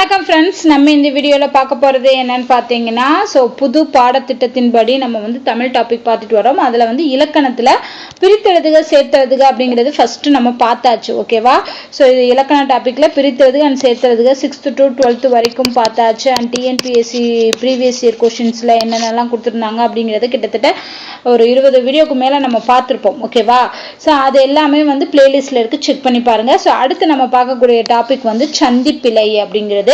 வணக்கம் ஃப்ரெண்ட்ஸ் நம்ம இந்த வீடியோவில் பார்க்க போகிறது என்னன்னு பார்த்தீங்கன்னா ஸோ புது பாடத்திட்டத்தின்படி நம்ம வந்து தமிழ் டாபிக் பார்த்துட்டு வரோம். அதில் வந்து இலக்கணத்தில் பிரித்தெழுதுக சேர்த்தெழுதுக அப்படிங்கிறது ஃபஸ்ட்டு நம்ம பார்த்தாச்சு ஓகேவா ஸோ இது இலக்கண டாப்பிக்கில் பிரித்தெழுதுக அண்ட் சேர்த்தெழுதுக சிக்ஸ்த்து டு டுவெல்த்து வரைக்கும் பார்த்தாச்சு. அண்ட் டிஎன்பிஎஸ்சி ப்ரீவியஸ் இயர் கொஷின்ஸில் என்னென்னலாம் கொடுத்துருந்தாங்க அப்படிங்கிறது கிட்டத்தட்ட ஒரு இருபது வீடியோக்கு மேலே நம்ம பார்த்துருப்போம் ஓகேவா ஸோ அது எல்லாமே வந்து பிளேலிஸ்ட்டில் இருக்குது செக் பண்ணி பாருங்கள் ஸோ அடுத்து நம்ம பார்க்கக்கூடிய டாபிக் வந்து சந்திப்பிலை அப்படிங்கிறது.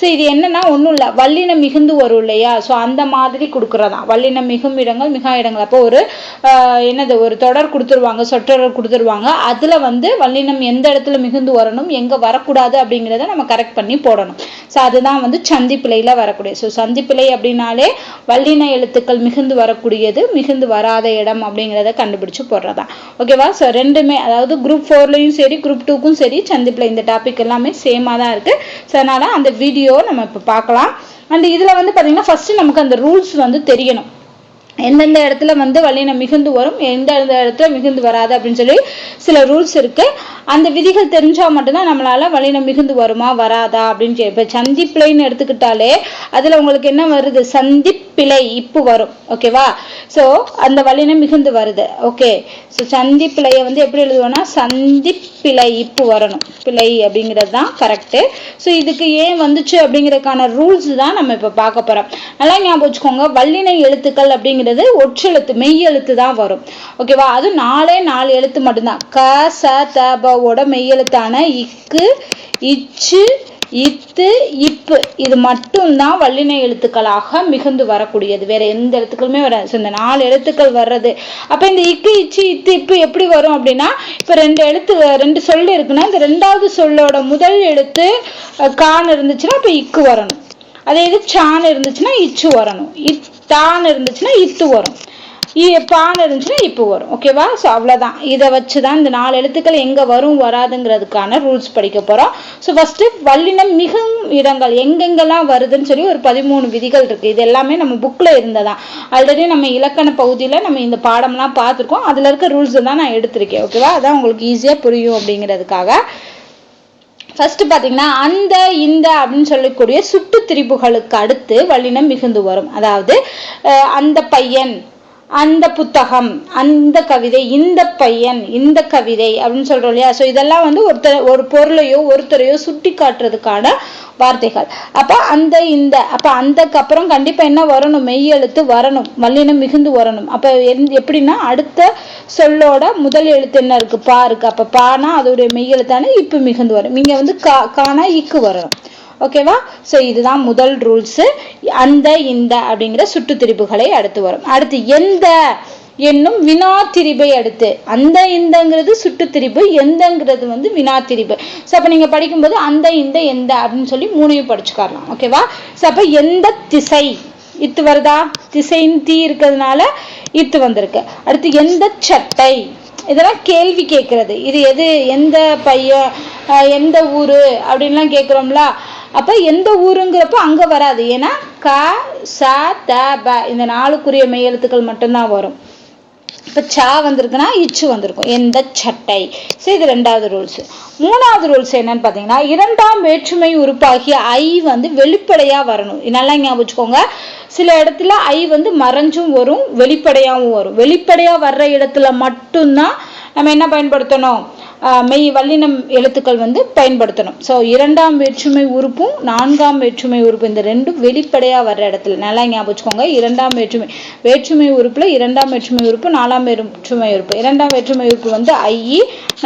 ஸோ இது என்னன்னா ஒன்றும் இல்லை. வல்லினம் மிகுந்து வரும் இல்லையா? ஸோ அந்த மாதிரி கொடுக்குறதான். வல்லினம் மிகும் இடங்கள் மிக இடங்கள். அப்போ ஒரு என்னது? ஒரு தொடர் கொடுத்துருவாங்க சொற்றொடர் கொடுத்துருவாங்க. அதில் வந்து வல்லினம் எந்த இடத்துல மிகுந்து வரணும் எங்கே வரக்கூடாது அப்படிங்கிறத நம்ம கரெக்ட் பண்ணி போடணும். ஸோ அதுதான் வந்து சந்திப்பிழையில் வரக்கூடிய ஸோ சந்திப்பிலை அப்படின்னாலே வல்லின எழுத்துக்கள் மிகுந்து வரக்கூடியது மிகுந்து வராத இடம் அப்படிங்கிறத கண்டுபிடிச்சு போடுறதான் ஓகேவா ஸோ ரெண்டுமே அதாவது குரூப் ஃபோர்லையும் சரி குரூப் டூக்கும் சரி சந்திப்பிலை இந்த டாபிக் எல்லாமே சேமாக தான் இருக்குது ஸோ அதனால் அந்த வீடியோ நம்ம இப்போ பார்க்கலாம். அண்ட் இதில் வந்து பார்த்தீங்கன்னா ஃபஸ்ட்டு நமக்கு அந்த ரூல்ஸ் வந்து தெரியணும். எந்தெந்த இடத்துல வந்து வல்லினம் மிகுந்து வரும் எந்தெந்த இடத்துல மிகுந்து வராது அப்படின்னு சொல்லி சில ரூல்ஸ் இருக்குது அந்த விதிகள் தெரிஞ்சால் மட்டும்தான் நம்மளால வலினம் மிகுந்து வருமா வராதா அப்படின்னு இப்போ சந்திப்பிழைன்னு எடுத்துக்கிட்டாலே அதில் உங்களுக்கு என்ன வருது? சந்திப்பிழை இப்பு வரும். ஓகேவா ஸோ அந்த வலினம் மிகுந்து வருது. ஓகே ஸோ சந்திப்பிழையை வந்து எப்படி எழுதுவோம்னா சந்திப்பிழை இப்பு வரணும். பிழை அப்படிங்கிறது தான் கரெக்டு ஸோ இதுக்கு ஏன் வந்துச்சு அப்படிங்கிறதுக்கான ரூல்ஸ் தான் நம்ம இப்போ பார்க்க போகிறோம் நல்லா ஞாபகம் வச்சுக்கோங்க. வல்லினை எழுத்துக்கள் அப்படிங்கிறது ஒற்றெழுத்து மெய் எழுத்து தான் வரும். ஓகேவா அது நாலே நாலு எழுத்து மட்டும்தான். க ச த ப ஓட மெய் எழுத்தான இக்கு இச்சு இத்து இப்பு. இது மட்டும்தான் வல்லின எழுத்துக்களாக மிகுந்து வரக்கூடியது. வேற எந்த எழுத்துக்களுமே வராது. ஸோ இந்த நாலு எழுத்துக்கள் வர்றது. அப்ப இந்த இக்கு இச்சு இத்து இப்பு எப்படி வரும் அப்படின்னா இப்ப ரெண்டு எழுத்து ரெண்டு சொல் இருக்குன்னா இந்த ரெண்டாவது சொல்லோட முதல் எழுத்து கான் இருந்துச்சுன்னா இப்போ இக்கு வரணும். அதே இது சான் இருந்துச்சுன்னா இச்சு வரணும். இத்தான் இருந்துச்சுன்னா இத்து வரும். இ- பான் இருந்துச்சுன்னா இப்போ வரும். ஓகேவா ஸோ அவ்வளோதான் இதை வச்சு தான் இந்த நாலு எழுத்துக்கள் எங்கே வரும் வராதுங்கிறதுக்கான ரூல்ஸ் படிக்க போகிறோம் ஸோ ஃபஸ்ட்டு வல்லினம் மிகும் இடங்கள். எங்கெங்கெல்லாம் வருதுன்னு சொல்லி ஒரு பதிமூணு விதிகள் இருக்குது இது எல்லாமே நம்ம புக்கில் இருந்ததான் ஆல்ரெடி நம்ம இலக்கண பகுதியில் நம்ம இந்த பாடம்லாம் பார்த்துருக்கோம். அதில் இருக்க ரூல்ஸ் தான் நான் எடுத்திருக்கேன். ஓகேவா அதான் உங்களுக்கு ஈஸியாக புரியும் அப்படிங்கிறதுக்காக. ஃபர்ஸ்ட் பார்த்தீங்கன்னா அந்த இந்த அப்படின்னு சொல்லக்கூடிய சுட்டு திரிபுகளுக்கு அடுத்து வல்லினம் மிகுந்து வரும். அதாவது அந்த பையன் அந்த புத்தகம் அந்த கவிதை இந்த பையன் இந்த கவிதை அப்படின்னு சொல்றோம் இல்லையா? ஸோ இதெல்லாம் வந்து ஒருத்தர் ஒரு பொருளையோ ஒருத்தரையோ சுட்டி காட்டுறதுக்கான வார்த்தைகள். அப்போ அந்த இந்த அப்போ அந்தக்கு அப்புறம் கண்டிப்பாக என்ன வரணும்? மெய் எழுத்து வரணும். வல்லினம் மிகுந்து வரணும். அப்போ எந்த- எப்படின்னா அடுத்த சொல்லோட முதல் எழுத்து என்ன இருக்குது பா இருக்குது அப்போ பானா அதோடைய மெய் எழுத்தானே இப்பு மிகுந்து வரும். இங்கே வந்து கா கானா இக்கு வரணும். ஓகேவா? ஸோ இதுதான் முதல் ரூல்ஸு அந்த இந்த அப்படிங்கிற சுட்டுத்திரிப்புகளை அடுத்து வரும். அடுத்து எந்த என்னும் வினா திரிபை அடுத்து. அந்த இந்தங்கிறது சுட்டுத்திரிப்பு எந்தங்கிறது வந்து வினா திரிபு ஸோ அப்போ நீங்கள் படிக்கும்போது அந்த இந்த எந்த அப்படின்னு சொல்லி மூணையும் படிச்சுக்கலாம் ஓகேவா? ஸோ அப்போ எந்த திசை? இத்து வருதா? திசைன்னு தீ இருக்கிறதுனால இத்து வந்திருக்கு. அடுத்து எந்த சட்டை? இதெல்லாம் கேள்வி கேட்கறது. இது எது? எந்த பையன் எந்த ஊர்? அப்படின்லாம் கேட்குறோம்ல. அப்போ எந்த ஊருங்கிறப்போ அங்கே வராது. ஏன்னா க ச த ப இந்த நாலுக்குரிய மெய்யெழுத்துக்கள் மட்டும்தான் வரும். இப்போ சா வந்திருக்குன்னா இச்சு வந்திருக்கும். எந்த சட்டை? ஸோ இது ரெண்டாவது ரூல்ஸ் மூணாவது ரூல்ஸ் என்னன்னு பார்த்தீங்கன்னா இரண்டாம் வேற்றுமை உறுப்பாகிய ஐ வந்து வெளிப்படையாக வரணும். நல்லா ஞாபகம் வச்சுக்கோங்க. சில இடத்துல ஐ வந்து மறைஞ்சும் வரும் வெளிப்படையாகவும் வரும். வெளிப்படையாக வர்ற இடத்துல மட்டும்தான் நம்ம என்ன பயன்படுத்தணும்? மெய் வல்லினம் எழுத்துக்கள் வந்து பயன்படுத்தணும். ஸோ இரண்டாம் வேற்றுமை உறுப்பும் நான்காம் வேற்றுமை உறுப்பு இந்த ரெண்டும் வெளிப்படையாக வர்ற இடத்துல. நல்லா ஞாபகம் வச்சுக்கோங்க. இரண்டாம் வேற்றுமை வேற்றுமை உறுப்பில் இரண்டாம் வேற்றுமை உறுப்பு நாலாம் வேற்றுமை உறுப்பு. இரண்டாம் வேற்றுமை உறுப்பு வந்து ஐ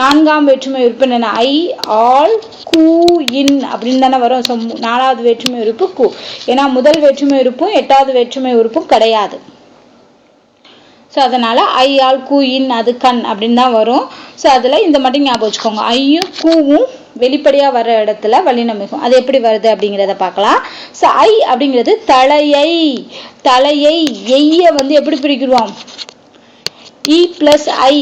நான்காம் வேற்றுமை உறுப்பு என்ன ஐ ஆல் கூ இன் அப்படின்னு தானே வரும். ஸோ நாலாவது வேற்றுமை உறுப்பு கூ. ஏன்னா முதல் வேற்றுமை உறுப்பும் எட்டாவது வேற்றுமை உறுப்பும் கிடையாது. ஸோ அதனால் ஐ ஆல் கூ இன் அது கண் அப்படின்னு தான் வரும். ஸோ அதில் இந்த மட்டும் ஞாபகம் வச்சுக்கோங்க. ஐயும் கூவும் வெளிப்படையாக வர்ற இடத்துல வல்லினம் மிகும் அது எப்படி வருது அப்படிங்கிறத பார்க்கலாம். ஸோ ஐ அப்படிங்கிறது தலையை தலையை எய்ய வந்து எப்படி பிரிக்கிறோம்? இ ப்ளஸ் ஐ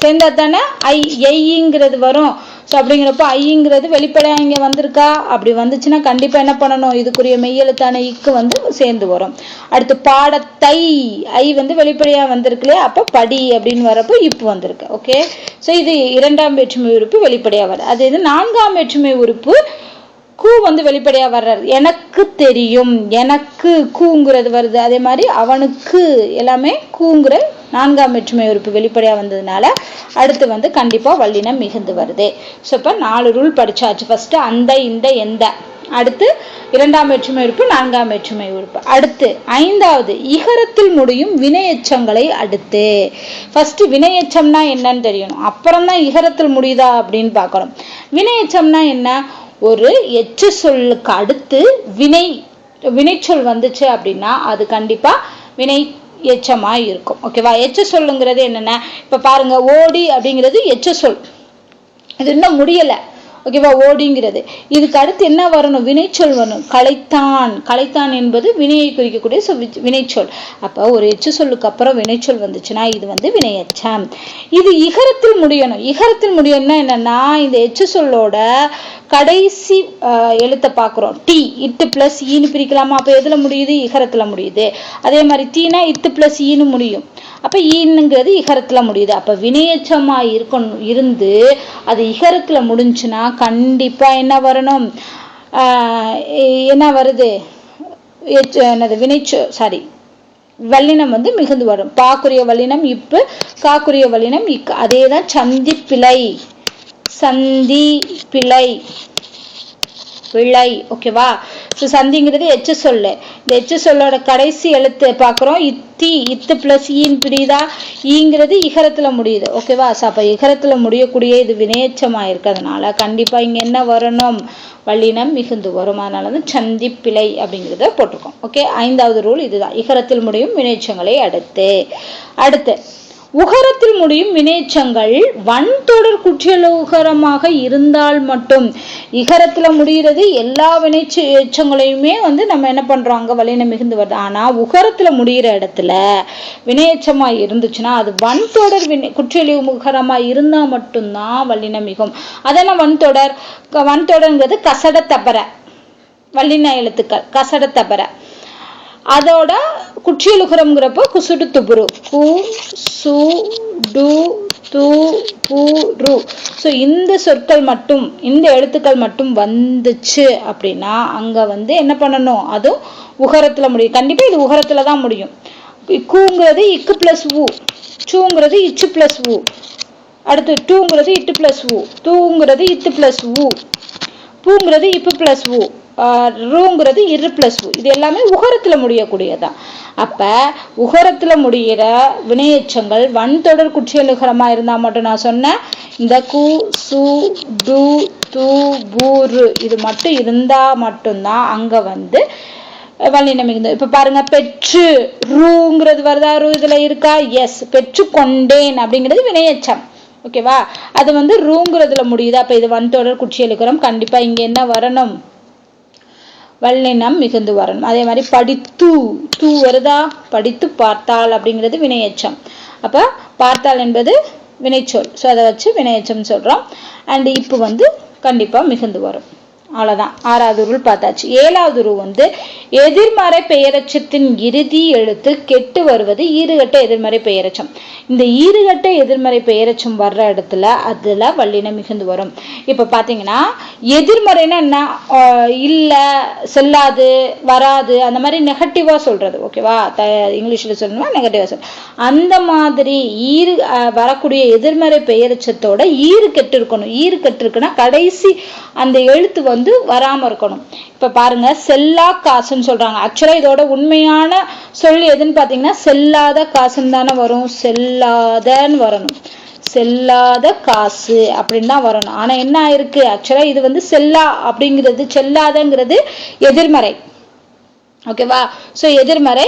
சேர்ந்தா தானே? ஐ எய்ங்கிறது வரும். ஸோ அப்படிங்கிறப்போ ஐங்கிறது வெளிப்படையாக இங்கே வந்திருக்கா? அப்படி வந்துச்சுன்னா கண்டிப்பாக என்ன பண்ணணும்? இதுக்குரிய மெய்யெழுத்தான இக்கு வந்து சேர்ந்து வரும். அடுத்து பாடத்தை ஐ வந்து வெளிப்படையாக வந்திருக்கு இல்லையா? அப்போ படி அப்படின்னு வரப்போ இப்பு வந்திருக்கு. ஓகே ஸோ இது இரண்டாம் வேற்றுமை உறுப்பு வெளிப்படையாக வருது அது இது நான்காம் வேற்றுமை உறுப்பு கூ வந்து வெளிப்படையா வர்றாரு. எனக்கு தெரியும். எனக்கு கூங்கிறது வருது. அதே மாதிரி அவனுக்கு எல்லாமே கூங்குற நான்காம் வேற்றுமை உறுப்பு வெளிப்படையா வந்ததுனால அடுத்து வந்து கண்டிப்பா வல்லினம் மிகுந்து வருது. ஸோ இப்போ நாலு ரூல் படிச்சாச்சு. ஃபர்ஸ்ட் அந்த இந்த எந்த. அடுத்து இரண்டாம் வேற்றுமை உறுப்பு நான்காம் வேற்றுமை உறுப்பு. அடுத்து ஐந்தாவது இகரத்தில் முடியும் வினையச்சங்களை அடுத்து. ஃபஸ்ட்டு வினையச்சம்னா என்னன்னு தெரியணும். அப்புறம் தான் இகரத்தில் முடியுதா அப்படின்னு பார்க்கணும். வினையச்சம்னா என்ன? ஒரு எச்சு சொல்லுக்கு அடுத்து வினை வினைச்சொல் வந்துச்சு அப்படின்னா அது கண்டிப்பா வினை எச்சமா இருக்கும். ஓகேவா எச்ச சொல்லுங்கிறது என்னென்ன? இப்ப பாருங்க ஓடி அப்படிங்கிறது எச்ச சொல் இது இன்னும் முடியலை. ஓகேவா ஓடிங்கிறது. இதுக்கு அடுத்து என்ன வரணும்? வினைச்சொல் வரணும். கலைத்தான். கலைத்தான் என்பது வினையை குறிக்கக்கூடிய சொ- வினைச்சொல். அப்போ ஒரு எச்சு சொல்லுக்கு அப்புறம் வினைச்சொல் வந்துச்சுன்னா இது வந்து வினையச்சம். இது இகரத்தில் முடியணும். இகரத்தில் முடியணும்னா என்னன்னா இந்த எச்சு சொல்லோட கடைசி எழுத்தை பார்க்குறோம். டி இட்டு பிளஸ் ஈன்னு பிரிக்கலாமா? அப்போ எதுல முடியுது? இகரத்துல முடியுது. அதே மாதிரி டீனா இத்து பிளஸ் ஈன்னு முடியும். அப்போ ஈன்னுங்கிறது இகரத்துல முடியுது. அப்ப வினையச்சமாக இருக்கணும் இருந்து அது இகரத்துல முடிஞ்சுன்னா கண்டிப்பா என்ன வரணும்? ஆஹ் என்ன வருது? என்னது? வினைச்சோ சாரி வல்லினம் வந்து மிகுந்து வரும். பாக்குரிய வல்லினம் இப்பு காக்குரிய வல்லினம் இக்கு. அதே தான் சந்தி பிழை. சந்தி பிழை. பிழை ஓகேவா சந்திங்கிறது எச்ச சொல்லு. இந்த எச்ச சொல்லோட கடைசி எழுத்து பார்க்குறோம். இத்தி இத்து ப்ளஸ் ஈன் பிரியுதா ஈங்கிறது இகரத்தில் முடியுது. ஓகேவா ஸோ அப்போ இகரத்தில் முடியக்கூடிய இது வினையச்சமாக இருக்கிறதுனால கண்டிப்பாக இங்கே என்ன வரணும்? வல்லினம் மிகுந்து வரும். அதனால வந்து சந்தி பிழை அப்படிங்கிறத போட்டிருக்கோம். ஓகே ஐந்தாவது ரூல் இதுதான். இகரத்தில் முடியும் வினைச்சங்களை அடுத்து. அடுத்து. உகரத்தில் முடியும் வினைச்சங்கள். வன்தொடர் குற்றியலுகரமாக இருந்தால் மட்டும். இகரத்துல முடிகிறது எல்லா வினைச்சங்களையுமே எச்சங்களையுமே வந்து நம்ம என்ன பண்றோம்? அங்க வலின மிகுந்து வருது. ஆனால் உகரத்துல முடிகிற இடத்துல வினையச்சமாக இருந்துச்சுன்னா அது வன்தொடர் வினை குற்றியலிவு முகரமா இருந்தால் மட்டும்தான் வல்லின மிகும். அதெல்லாம் வன்தொடர்? வன்தொடருங்கிறது வன்தொடர்ங்கிறது கசட தபர வல்லின எழுத்துக்கள் கசட தபர அதோட குற்றியலுகரம்ங்கிறப்போ குசுடு துபுரு கு சு டு து பு ரு. ஸோ இந்த சொற்கள் மட்டும் இந்த எழுத்துக்கள் மட்டும் வந்துச்சு அப்படின்னா அங்கே வந்து என்ன பண்ணணும்? அதுவும் உகரத்தில் முடியும். கண்டிப்பாக இது உகரத்தில் தான் முடியும். கூங்கிறது இக்கு ப்ளஸ் உ. சூங்கிறது இச்சு ப்ளஸ் உ. அடுத்து டூங்கிறது இட்டு ப்ளஸ் உ. தூங்கிறது இத்து ப்ளஸ் உ. பூங்கிறது இப்பு ப்ளஸ் உ. ரூங்கிறது இரு பிளஸ் உ. இது எல்லாமே உகரத்தில் முடியக்கூடியதான் அப்போ உகரத்தில் முடிகிற வினையெச்சங்கள் வன்தொடர் குற்றியலுகரமா இருந்தால் மட்டும் நான் சொன்னேன் இந்த கு சு டு து பூரு இது மட்டும் இருந்தால் மட்டும்தான் அங்கே வந்து வல்லினம் மிகுந்து. இப்போ பாருங்க பெற்று ரூங்கிறது வருதா? ரூ இதில் இருக்கா? எஸ் பெற்று கொண்டேன் அப்படிங்கிறது வினையச்சம் ஓகேவா அது வந்து ரூங்கிறதுல முடியுது? அப்போ இது வன்தொடர் குற்றியலுகரம் கண்டிப்பாக இங்கே என்ன வரணும்? வல்லினம் மிகுந்து வரணும். அதே மாதிரி படித்து தூ வருதா? படித்து பார்த்தால் அப்படிங்கிறது வினையச்சம். அப்ப பார்த்தால் என்பது வினைச்சொல். ஸோ அதை வச்சு வினையச்சம் சொல்கிறோம் அண்ட் இப்போ வந்து கண்டிப்பா மிகுந்து வரும். அவ்வளோதான் ஆறாவது ரூல் பார்த்தாச்சு. ஏழாவது ரூல் வந்து எதிர்மறை பெயரச்சத்தின் இறுதி எழுத்து கெட்டு வருவது ஈறுகட்ட எதிர்மறை பெயரச்சம். இந்த ஈறுகட்ட எதிர்மறை பெயரச்சம் வர்ற இடத்துல அதில் வல்லினம் மிகுந்து வரும். இப்போ பார்த்தீங்கன்னா எதிர்மறைன்னா என்ன? இல்லை செல்லாது வராது அந்த மாதிரி நெகட்டிவாக சொல்கிறது ஓகேவா த- இங்கிலீஷில் சொல்லணும்னா நெகட்டிவாக சொல் அந்த மாதிரி ஈறு வரக்கூடிய எதிர்மறை பெயரச்சத்தோட ஈறு கெட்டு இருக்கணும். ஈறு கெட்டு இருக்குன்னா கடைசி அந்த எழுத்து வந்து வராம இருக்கணும். இப்ப பாருங்க செல்லா காசுன்னு சொல்றாங்க. ஆக்சுவலா இதோட உண்மையான சொல் எதுன்னு பாத்தீங்கன்னா செல்லாத காசுன்னு தானே வரும். செல்லாதன்னு வரணும். செல்லாத காசு அப்படின்னு தான் வரணும். ஆனா என்ன ஆயிருக்கு? ஆக்சுவலா இது வந்து செல்லா அப்படிங்கிறது செல்லாதங்கிறது எதிர்மறை. ஓகேவா ஸோ எதிர்மறை.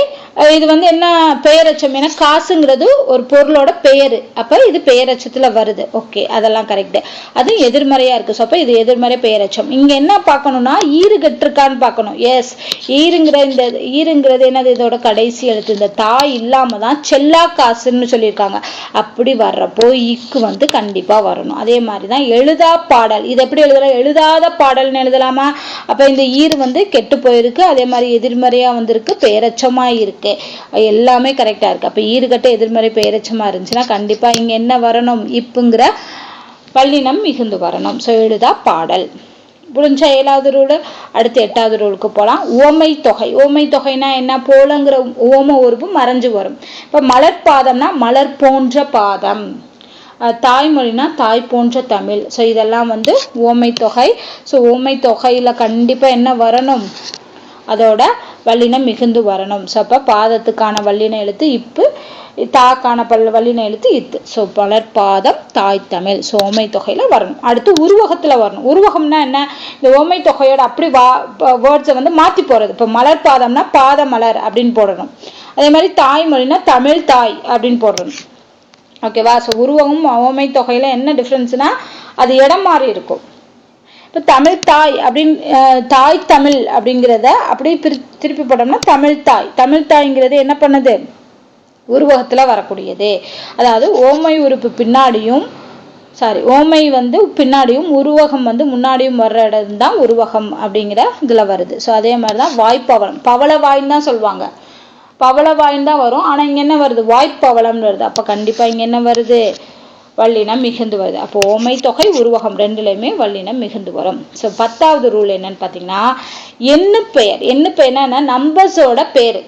இது வந்து என்ன பெயரச்சம் ஏன்னா காசுங்கிறது ஒரு பொருளோட பெயர். அப்போ இது பெயரச்சத்துல வருது. ஓகே அதெல்லாம் கரெக்டு அது எதிர்மறையாக இருக்குது ஸோ அப்போ இது எதிர்மறை பெயரச்சம் இங்கே என்ன பார்க்கணும்னா ஈறு கட்டிருக்கான்னு பார்க்கணும். எஸ் ஈருங்கிற இந்த ஈருங்கிறது என்னது? இதோட கடைசி எழுத்து. இந்த தாய் இல்லாமல் தான் செல்லா காசுன்னு சொல்லியிருக்காங்க. அப்படி வர்றப்போ இக்கு வந்து கண்டிப்பாக வரணும். அதே மாதிரி தான் எழுதா பாடல். இது எப்படி எழுதலாம் எழுதாத பாடல்னு எழுதலாமா? அப்போ இந்த ஈர் வந்து கெட்டு போயிருக்கு. அதே மாதிரி எதிர்மறையாக வந்திருக்கு பேரச்சமாக இருக்கு. எல்லாமே கரெக்டா இருக்கு. அப்ப ஈடுகட்ட எதிர்மறை பேரச்சமாக இருந்துச்சுன்னா கண்டிப்பா இங்க என்ன வரணும்? இப்புங்கிற பல்லினம் மிகுந்து வரணும். ஸோ எழுதா பாடல். புரிஞ்சா ஏழாவது ரூல் அடுத்து எட்டாவது ரூலுக்கு போகலாம் ஓமை தொகை. ஓமை தொகைனா என்ன? போலங்கிற ஓம உறுப்பு மறைஞ்சு வரும். இப்போ மலர் பாதம்னா மலர் போன்ற பாதம். தாய்மொழினா தாய் போன்ற தமிழ். ஸோ இதெல்லாம் வந்து ஓமை தொகை. ஸோ ஓமை தொகையில் கண்டிப்பாக என்ன வரணும்? அதோட வல்லினம் மிகுந்து வரணும். ஸோ அப்போ பாதத்துக்கான வல்லின எழுத்து இப்பு தாக்கான பல் வல்லின எழுத்து இத்து. ஸோ பலர் பாதம் தாய் தமிழ். ஸோ ஓமை தொகையில் வரணும். அடுத்து உருவகத்தில் வரணும். உருவகம்னா என்ன? இந்த ஓமை தொகையோட அப்படி வா வேர்ட்ஸை வந்து மாற்றி போகிறது இப்போ மலர் பாதம்னா பாத மலர் அப்படின்னு போடணும். அதே மாதிரி தாய்மொழினா தமிழ் தாய் அப்படின்னு போடணும். ஓகேவா ஸோ உருவகம் ஓமை தொகையில் என்ன டிஃப்ரென்ஸ்னா அது இடம் மாறி இருக்கும். இப்போ தமிழ் தாய் அப்படின்னு தாய் தமிழ் அப்படிங்கிறத அப்படியே திரு திருப்பி போட்டோம்னா தமிழ் தாய். தமிழ் தாய்ங்கிறது என்ன பண்ணுது? உருவகத்தில் வரக்கூடியது. அதாவது ஓமை உறுப்பு பின்னாடியும் சாரி ஓமை வந்து பின்னாடியும் உருவகம் வந்து முன்னாடியும் வர்ற இடம் தான் உருவகம் அப்படிங்கிற இதில் வருது. ஸோ அதே மாதிரி தான் வாய்ப்பவளம் பவள வாய்ன்னு தான் சொல்லுவாங்க. பவள தான் வரும். ஆனால் இங்கே என்ன வருது? வாய்ப்பவளம்னு வருது. அப்போ கண்டிப்பாக இங்கே என்ன வருது? வல்லினம் மிகுந்து வருது அப்போ ஓமை தொகை உருவகம் ரெண்டுலையுமே வல்லினம் மிகுந்து வரும். ஸோ பத்தாவது ரூல் என்னன்னு பார்த்தீங்கன்னா எண்ணு பெயர். எண்ணு பெயர்னா நம்பர்ஸோட பேர்.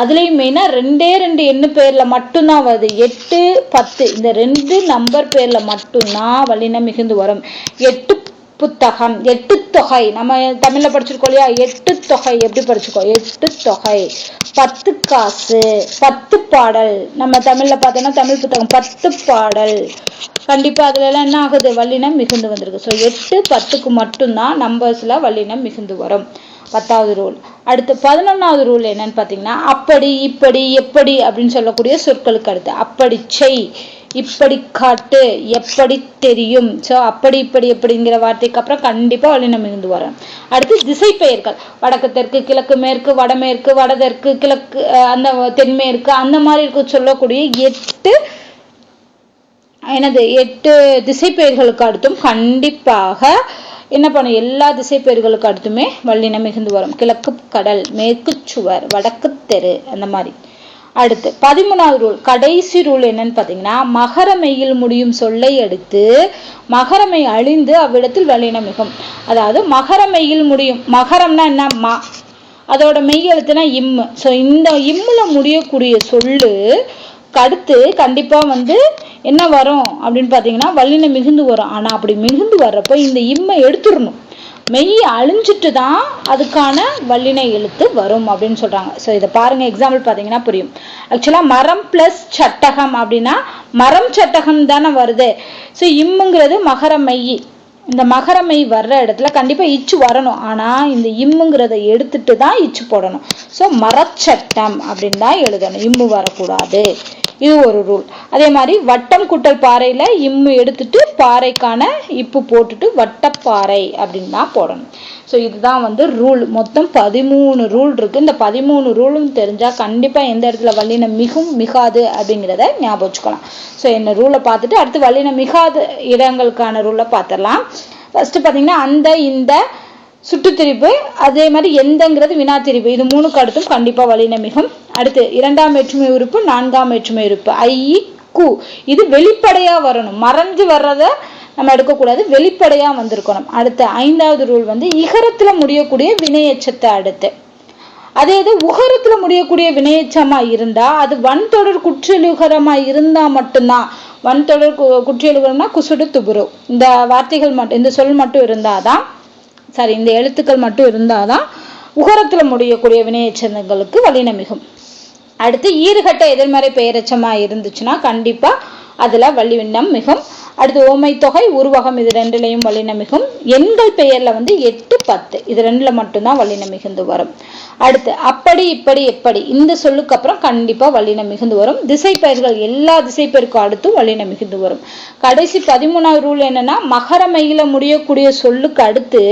அதுலேயும் மெயினாக ரெண்டே ரெண்டு எண்ணு பேரில் மட்டும்தான் வருது. எட்டு பத்து. இந்த ரெண்டு நம்பர் பேரில் மட்டும்தான் வல்லினம் மிகுந்து வரும். எட்டு புத்தகம் எட்டு தொகை நம்ம தமிழ்ல படிச்சிருக்கோம் இல்லையா? எட்டு தொகை எப்படி படிச்சிருக்கோம்? எட்டு தொகை பத்து காசு பத்து பாடல். நம்ம தமிழ்ல பார்த்தோம்னா தமிழ் புத்தகம் பத்து பாடல். கண்டிப்பா அதுல எல்லாம் என்ன ஆகுது? வல்லினம் மிகுந்து வந்திருக்கு. ஸோ எட்டு பத்துக்கு மட்டும்தான் நம்பர்ஸ்ல வல்லினம் மிகுந்து வரும். பத்தாவது ரூல் அடுத்து பதினொன்றாவது ரூல் என்னன்னு பார்த்தீங்கன்னா அப்படி இப்படி எப்படி அப்படின்னு சொல்லக்கூடிய சொற்களுக்கு அடுத்து அப்படி செய். இப்படி காட்டு எப்படி தெரியும்? ஸோ அப்படி இப்படி எப்படிங்கிற வார்த்தைக்கு அப்புறம் கண்டிப்பாக வல்லினம் மிகுந்து வரும். அடுத்து திசை பெயர்கள் வடக்கு தெற்கு கிழக்கு மேற்கு வடமேற்கு வடதெற்கு கிழக்கு அந்த தென்மேற்கு அந்த மாதிரி இருக்க சொல்லக்கூடிய எட்டு எனது எட்டு திசை பெயர்களுக்கு அடுத்தும் கண்டிப்பாக என்ன பண்ணும்? எல்லா திசை பெயர்களுக்கு அடுத்துமே வல்லினம் மிகுந்து வரும். கிழக்கு கடல் மேற்கு சுவர் வடக்கு தெரு அந்த மாதிரி. அடுத்து பதிமூணாவது ரூல் கடைசி ரூல் என்னன்னு பார்த்தீங்கன்னா மகரமையில் முடியும் சொல்லை அடுத்து மகரமை அழிந்து அவ்விடத்தில் வல்லினம் மிகும் அதாவது மகரமையில் முடியும். மகரம்னா என்ன? மா. அதோட மெய் எழுத்துனா இம்மு ஸோ இந்த இம்முல முடியக்கூடிய சொல்லு அடுத்து கண்டிப்பாக வந்து என்ன வரும்? அப்படின்னு பார்த்தீங்கன்னா வல்லினம் மிகுந்து வரும். ஆனால் அப்படி மிகுந்து வர்றப்போ இந்த இம்மை எடுத்துடணும். மெய் அழிஞ்சிட்டு தான் அதுக்கான வல்லினை எழுத்து வரும் அப்படின்னு சொல்கிறாங்க ஸோ இதை பாருங்கள் எக்ஸாம்பிள் பார்த்தீங்கன்னா புரியும். ஆக்சுவலாக மரம் ப்ளஸ் சட்டகம் அப்படின்னா மரம் சட்டகம் தானே வருது. ஸோ இம்முங்கிறது மகர மெய். இந்த மகர மெய் வர்ற இடத்துல கண்டிப்பாக இச்சு வரணும். ஆனால் இந்த இம்முங்கிறத எடுத்துட்டு தான் இச்சு போடணும். ஸோ மரச்சட்டம் அப்படின்னு தான் எழுதணும். இம்மு வரக்கூடாது. இது ஒரு ரூல் அதே மாதிரி வட்டம் குட்டல் பாறையில் இம்மு எடுத்துட்டு பாறைக்கான இப்பு போட்டுட்டு வட்டப்பாறை அப்படின்னு தான் போடணும். ஸோ இதுதான் வந்து ரூல் மொத்தம் பதிமூணு ரூல் இருக்குது இந்த பதிமூணு ரூலும் தெரிஞ்சால் கண்டிப்பாக எந்த இடத்துல வல்லினம் மிகும் மிகாது அப்படிங்கிறத ஞாபகம் வச்சுக்கலாம். ஸோ என்ன ரூலை பார்த்துட்டு அடுத்து வல்லினம் மிகாத இடங்களுக்கான ரூலை பார்த்துடலாம். ஃபஸ்ட்டு பார்த்தீங்கன்னா அந்த இந்த சுட்டுத்திரிப்பு அதே மாதிரி எந்தங்கிறது வினாத்திரிப்பு. இது மூணுக்கு அடுத்தும் கண்டிப்பாக வழிநமிகம் அடுத்து இரண்டாம் வேற்றுமை உறுப்பு நான்காம் வேற்றுமை உறுப்பு. ஐ கு. இது வெளிப்படையாக வரணும். மறைஞ்சு வர்றத நம்ம எடுக்கக்கூடாது. வெளிப்படையாக வந்திருக்கணும். அடுத்து ஐந்தாவது ரூல் வந்து இகரத்தில் முடியக்கூடிய வினையச்சத்தை அடுத்து. அதே இது உகரத்தில் முடியக்கூடிய வினையச்சமாக இருந்தால் அது வன்தொடர் குற்றலுகரமாக இருந்தால் மட்டும்தான். வன்தொடர் குற்றியலுகரம்னா குசுடு துபுரு. இந்த வார்த்தைகள் மட்டும் இந்த சொல் மட்டும் இருந்தால் தான் சாரி இந்த எழுத்துக்கள் மட்டும் இருந்தாதான் உகரத்தில் முடியக்கூடிய வினையச்சங்களுக்கு வலினமிகும் அடுத்து ஈறுகட்ட எதிர்மறை பெயரச்சமா இருந்துச்சுன்னா கண்டிப்பா அதுல வள்ளிவிண்ணம் மிகும். அடுத்து ஓமை தொகை உருவகம் இது ரெண்டுலையும் வல்லினம் மிகும் எண்கள் பெயர்ல வந்து எட்டு பத்து இது ரெண்டுல மட்டும்தான் வல்லினம் மிகுந்து வரும். அடுத்து அப்படி இப்படி எப்படி இந்த சொல்லுக்கு அப்புறம் கண்டிப்பாக வல்லினம் மிகுந்து வரும். திசை பெயர்கள் எல்லா திசை பெயருக்கும் அடுத்தும் வல்லினம் மிகுந்து வரும். கடைசி பதிமூணாவது ரூல் என்னன்னா மகர மெய்யில முடியக்கூடிய சொல்லுக்கு அடுத்து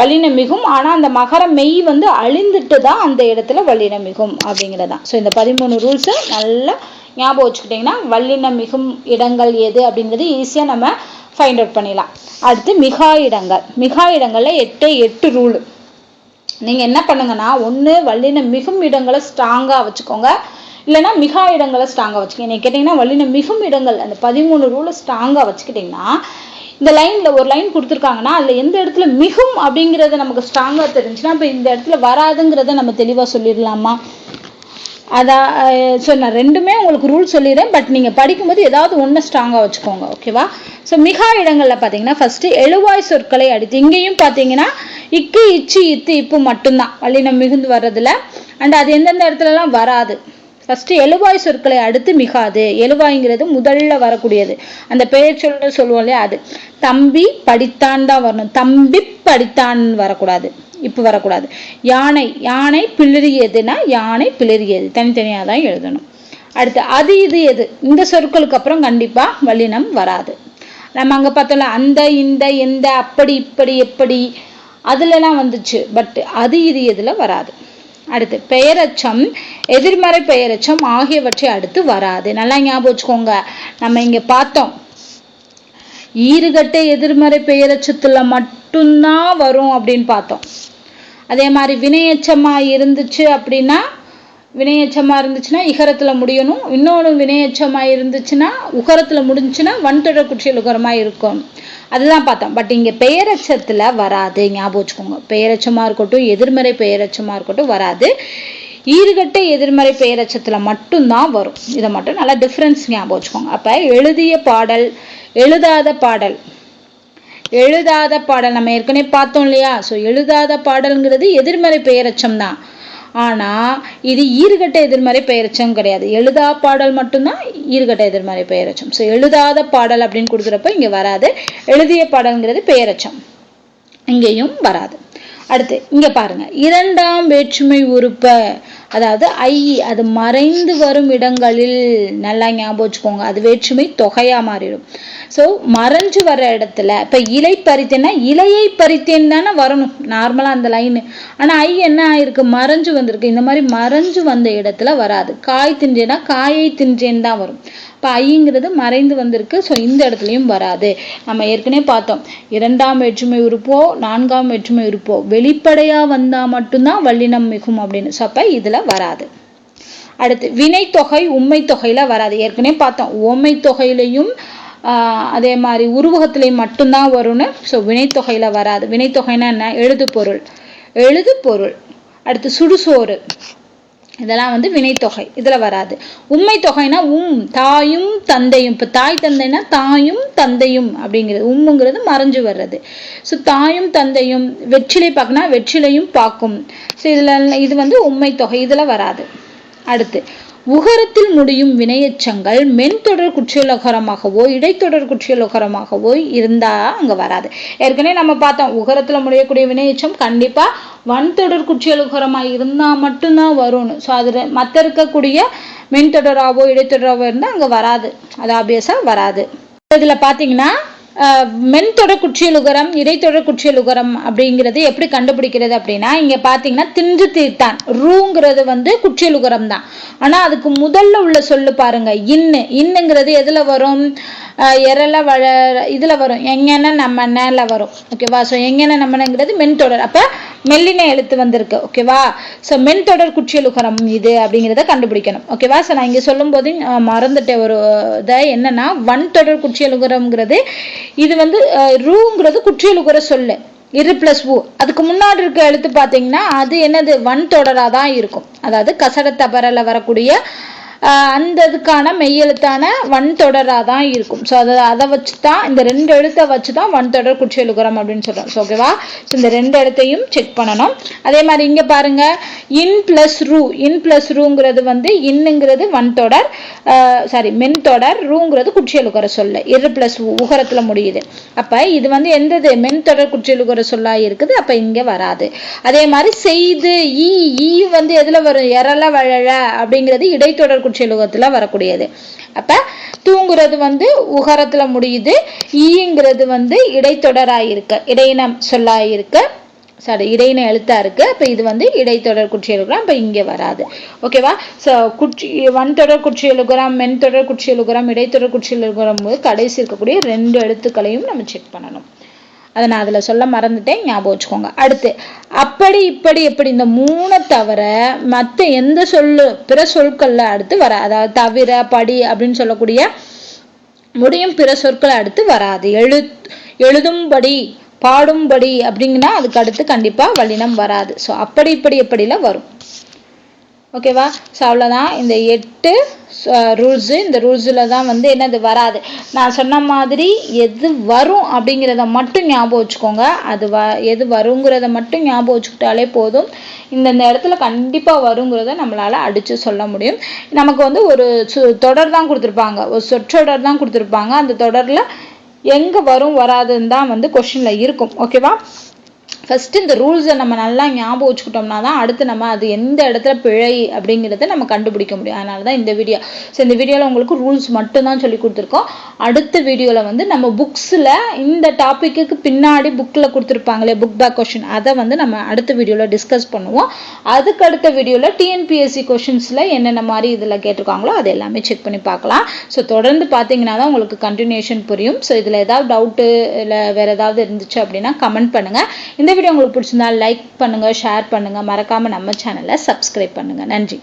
வல்லினம் மிகும். ஆனால் அந்த மகர மெய் வந்து அழிந்துட்டு தான் அந்த இடத்துல வல்லினம் மிகும் அப்படிங்கிறதான். ஸோ இந்த பதிமூணு ரூல்ஸை நல்லா ஞாபகம் வச்சுக்கிட்டிங்கன்னா வல்லினம் மிகும் இடங்கள் எது அப்படிங்கிறது ஈஸியாக நம்ம ஃபைண்ட் அவுட் பண்ணிடலாம். அடுத்து மிகா இடங்கள். மிகா இடங்களில் எட்டு எட்டு ரூலு நீங்கள் என்ன பண்ணுங்கன்னா ஒன்று வல்லின மிகும் இடங்களை ஸ்ட்ராங்காக வச்சுக்கோங்க. இல்லைனா மிகா இடங்களை ஸ்ட்ராங்காக வச்சுக்கோங்க. நீங்கள் கேட்டிங்கன்னா வல்லின மிகும் இடங்கள் அந்த பதிமூணு ரூலை ஸ்ட்ராங்காக வச்சுக்கிட்டிங்கன்னா இந்த லைனில் ஒரு லைன் கொடுத்துருக்காங்கன்னா அதில் எந்த இடத்துல மிகும் அப்படிங்கிறத நமக்கு ஸ்ட்ராங்காக தெரிஞ்சுன்னா இப்போ இந்த இடத்துல வராதுங்கிறத நம்ம தெளிவாக சொல்லிடலாமா? அதான் ஸோ நான் ரெண்டுமே உங்களுக்கு ரூல் சொல்லிடுறேன். பட் நீங்கள் படிக்கும்போது ஏதாவது ஒன்று ஸ்ட்ராங்காக வச்சுக்கோங்க ஓகேவா ஸோ மிகா இடங்களில் பார்த்தீங்கன்னா ஃபஸ்ட்டு எழுவாய் சொற்களை அடித்து இங்கேயும் பார்த்தீங்கன்னா இக்கு இச்சு இத்து இப்பு மட்டும்தான். வல்லினம் மிகுந்து வர்றதுல. அண்ட் அது எந்தெந்த இடத்துலலாம் வராது. ஃபஸ்ட்டு எழுவாய் சொற்களை அடுத்து மிகாது. எழுவாய்ங்கிறது முதல்ல வரக்கூடியது. அந்த பெயர் சொல்ற சொல்லுவோம் இல்லையா? அது. தம்பி படித்தான் தான் வரணும். தம்பி படித்தான் வரக்கூடாது. இப்போ வரக்கூடாது. யானை யானை பிளறியதுன்னா யானை பிளறியது. தனித்தனியாக தான் எழுதணும். அடுத்து அது இது எது? இந்த சொற்களுக்கு அப்புறம் கண்டிப்பா வல்லினம் வராது. நம்ம அங்க பார்த்தோம்ல அந்த இந்த எந்த அப்படி இப்படி எப்படி அதுலலாம் வந்துச்சு. பட் அது இது இதில் வராது. அடுத்து பெயரச்சம் எதிர்மறை பெயரச்சம் ஆகியவற்றை அடுத்து வராது. நல்லா ஞாபகம் வச்சுக்கோங்க. நம்ம இங்க பார்த்தோம். ஈறுகட்ட எதிர்மறை பெயரச்சத்துல மட்டும்தான் வரும் அப்படின்னு பார்த்தோம். அதே மாதிரி வினையச்சமாக இருந்துச்சு அப்படின்னா வினையச்சமாக இருந்துச்சுன்னா இகரத்துல முடியணும். இன்னொன்று வினையச்சமாக இருந்துச்சுன்னா உகரத்துல முடிஞ்சுச்சுன்னா வன்தொடர் குற்றியல் இருக்கும். அதுதான் பார்த்தோம் பட் இங்க பெயரச்சத்துல வராது. ஞாபகம் வச்சுக்கோங்க. பெயரச்சமா இருக்கட்டும் எதிர்மறை பெயரச்சமா இருக்கட்டும் வராது. ஈறுகட்ட எதிர்மறை பெயரச்சத்துல மட்டும்தான் வரும். இதை மட்டும் நல்லா டிஃப்ரென்ஸ் ஞாபகம் வச்சுக்கோங்க. அப்ப எழுதிய பாடல் எழுதாத பாடல். எழுதாத பாடல் நம்ம ஏற்கனவே பார்த்தோம் இல்லையா? ஸோ எழுதாத பாடல்ங்கிறது எதிர்மறை பெயரச்சம் தான். ஆனா இது ஈறுகட்ட எதிர்மறை பெயரச்சம் கிடையாது. எழுதா பாடல் மட்டும்தான் ஈறுகட்ட எதிர்மறை பெயரச்சம். ஸோ எழுதாத பாடல் அப்படின்னு கொடுக்குறப்ப இங்க வராது. எழுதிய பாடல்ங்கிறது பெயரச்சம். இங்கேயும் வராது. அடுத்து இங்க பாருங்க. இரண்டாம் வேற்றுமை உறுப்பை அதாவது ஐ அது மறைந்து வரும் இடங்களில் நல்லா ஞாபகம் வச்சுக்கோங்க. அது வேற்றுமை தொகையா மாறிடும். ஸோ மறைஞ்சு வர இடத்துல இப்போ இலை பறித்தேன்னா இலையை பறித்தேன் தானே வரணும். நார்மலாக அந்த லைனு ஆனால் ஐ என்ன ஆயிருக்கு? மறைஞ்சு வந்திருக்கு. இந்த மாதிரி மறைஞ்சு வந்த இடத்துல வராது. காய் தின்றேன்னா காயை தின்றேன் தான் வரும். இப்போ ஐங்கிறது மறைந்து வந்திருக்கு. ஸோ இந்த இடத்துலையும் வராது. நம்ம ஏற்கனவே பார்த்தோம். இரண்டாம் வேற்றுமை உறுப்போ நான்காம் வேற்றுமை உறுப்போ வெளிப்படையா வந்தா மட்டும்தான் வல்லினம் மிகும் அப்படின்னு. ஸோ அப்போ இதுல வராது. அடுத்து வினைத்தொகை உண்மை வராது. ஏற்கனவே பார்த்தோம். உண்மை தொகையிலையும் அதே மாதிரி உருவகத்திலையும் மட்டும்தான் வரும்னு. ஸோ வினைத்தொகையில வராது. வினைத்தொகைன்னா என்ன? எழுது பொருள் எழுது பொருள் அடுத்து சுடுசோறு. இதெல்லாம் வந்து வினைத்தொகை. இதில் வராது. உண்மை தொகைனா உம் தாயும் தந்தையும். இப்போ தாய் தந்தைனா தாயும் தந்தையும் அப்படிங்கிறது. உம்முங்கிறது மறைஞ்சு வர்றது. ஸோ தாயும் தந்தையும் வெற்றிலை பார்க்கனா வெற்றிலையும் பார்க்கும். ஸோ இதில் இது வந்து உண்மை தொகை. இதில் வராது. அடுத்து உகரத்தில் முடியும் வினையச்சங்கள் மென்தொடர் குற்றியலகரமாகவோ இடைத்தொடர் குற்றியலகரமாகவோ இருந்தால் அங்கே வராது. ஏற்கனவே நம்ம பார்த்தோம் உகரத்தில் முடியக்கூடிய வினையச்சம் கண்டிப்பாக வன்தொடர் குற்றியலுகரமா இருந்தால் மட்டும்தான் வரும்னு. ஸோ அது மற்ற இருக்கக்கூடிய மென்தொடராவோ இடைத்தொடராவோ இருந்தால் அங்கே வராது. அது ஆபியஸா வராது. இதில் பார்த்தீங்கன்னா பாத்தீங்கன்னா மென்தொடர் குற்றியலுகரம் இடைத்தொடர் குற்றியலுகரம் அப்படிங்கிறது எப்படி கண்டுபிடிக்கிறது அப்படின்னா இங்க பாத்தீங்கன்னா தின்று தீர்த்தான். ரூங்கிறது வந்து குற்றியலுகரம் தான். ஆனா அதுக்கு முதல்ல உள்ள சொல்லு பாருங்க. இன்னு. இன்னுங்கிறது எதுல வரும்? எரல வள இதில் வரும். எங்கன நம்ம நேல வரும். ஓகேவா ஸோ எங்கன மென் மென்தொடர். அப்போ மெல்லின எழுத்து வந்திருக்கு. ஓகேவா ஸோ மென்தொடர் குற்றியலுகரம் இது அப்படிங்கிறத கண்டுபிடிக்கணும். ஓகேவா ஸோ நான் இங்கே சொல்லும் போது மறந்துட்டேன் ஒரு இதை என்னன்னா வன் தொடர் குற்றியலுகரம்ங்கிறது இது வந்து ரூங்கிறது குற்றியலுகர சொல்லு. இரு பிளஸ் ஊ. அதுக்கு முன்னாடி இருக்க எழுத்து பார்த்தீங்கன்னா அது என்னது? வன் தொடராக தான் இருக்கும். அதாவது கசட தபரல வரக்கூடிய அந்த இதுக்கான மெய்யெழுத்தான வன் தொடராக தான் இருக்கும். ஸோ அதை அதை வச்சு தான் இந்த ரெண்டு எழுத்தை வச்சு தான் வன் தொடர் குற்றியலுகரம் அப்படின்னு சொல்கிறோம் ஸோ ஓகேவா ஸோ இந்த ரெண்டு எழுத்தையும் செக் பண்ணணும். அதே மாதிரி இங்கே பாருங்க இன் ப்ளஸ் ரூ இன் ப்ளஸ் ரூங்கிறது வந்து இன்னுங்கிறது வன் தொடர் சாரி மென் தொடர் ரூங்கிறது எழுக்கிற சொல்ல இரு ப்ளஸ் உகரத்தில் முடியுது. அப்போ இது வந்து எந்தது? மென் தொடர் எழுக்கிற சொல்லா இருக்குது. அப்போ இங்கே வராது. அதே மாதிரி செய்து ஈ ஈ வந்து எதில் வரும்? எரல வழல அப்படிங்கிறது இடைத்தொடர் குற்றியலுகத்தில் வரக்கூடியது. அப்போ தூங்குறது வந்து உகரத்தில் முடியுது ஈங்கிறது வந்து இடைத்தொடராயிருக்கு இடையினம் சொல்லாயிருக்கு. சாரி இடையின எழுத்தா இருக்கு. அப்போ இது வந்து இடைத்தொடர் குற்றியலுகரம் அப்போ இங்கே வராது. ஓகேவா ஸோ குற்றி வன்தொடர் குற்றியலுகரம் மென்தொடர் குற்றியலுகரம் இடைத்தொடர் குற்றியலுகரம் போது கடைசி இருக்கக்கூடிய ரெண்டு எழுத்துக்களையும் நம்ம செக் பண்ணணும். அதை நான் அதில் சொல்ல மறந்துட்டேன் ஞாபகம் வச்சுக்கோங்க. அடுத்து அப்படி இப்படி எப்படி இந்த மூணை தவிர மற்ற எந்த சொல்லு பிற சொற்கள்ல அடுத்து வர அதாவது தவிர படி அப்படின்னு சொல்லக்கூடிய முடியும் பிற சொற்கள் அடுத்து வராது. எழு எழுதும்படி பாடும்படி அப்படிங்கன்னா அதுக்கு அடுத்து கண்டிப்பாக வல்லினம் வராது. ஸோ அப்படி இப்படி எப்படிலாம் வரும். ஓகேவா? ஸோ அவ்வளோதான் இந்த எட்டு ரூல்ஸு இந்த ரூல்ஸில் தான் வந்து என்னது வராது. நான் சொன்ன மாதிரி எது வரும் அப்படிங்கிறத மட்டும் ஞாபகம் வச்சுக்கோங்க. அது வ எது வருங்கிறத மட்டும் ஞாபகம் வச்சுக்கிட்டாலே போதும். இந்தந்த இடத்துல கண்டிப்பாக வருங்கிறத நம்மளால் அடித்து சொல்ல முடியும். நமக்கு வந்து ஒரு சு தொடர் தான் கொடுத்துருப்பாங்க. ஒரு சொற்றொடர் தான் கொடுத்துருப்பாங்க. அந்த தொடரில் எங்கே வரும் வராதுன்னு தான் வந்து கொஷினில் இருக்கும். ஓகேவா? ஃபஸ்ட்டு இந்த ரூல்ஸை நம்ம நல்லா ஞாபகம் வச்சுக்கிட்டோம்னா தான் அடுத்து நம்ம அது எந்த இடத்துல பிழை அப்படிங்கிறத நம்ம கண்டுபிடிக்க முடியும். அதனால தான் இந்த வீடியோ ஸோ இந்த வீடியோவில் உங்களுக்கு ரூல்ஸ் மட்டும்தான் சொல்லி கொடுத்துருக்கோம். அடுத்த வீடியோவில் வந்து நம்ம புக்ஸில் இந்த டாப்பிக்கு பின்னாடி புக்கில் கொடுத்துருப்பாங்களே புக் பேக் கொஷின் அதை வந்து நம்ம அடுத்த வீடியோவில் டிஸ்கஸ் பண்ணுவோம். அதுக்கு அடுத்த வீடியோவில் டிஎன்பிஎஸ்சி கொஷின்ஸில் என்னென்ன மாதிரி இதில் கேட்டிருக்காங்களோ அது எல்லாமே செக் பண்ணி பார்க்கலாம். ஸோ தொடர்ந்து பார்த்தீங்கன்னா தான் உங்களுக்கு கண்டினியூஷன் புரியும். ஸோ இதில் ஏதாவது டவுட்டு இல்லை வேறு ஏதாவது இருந்துச்சு அப்படின்னா கமெண்ட் பண்ணுங்கள் இந்த வீடியோ உங்களுக்கு பிடிச்சிருந்தா லைக் பண்ணுங்கள் ஷேர் பண்ணுங்கள் மறக்காமல் நம்ம சேனலை சப்ஸ்கிரைப் பண்ணுங்கள் நன்றி.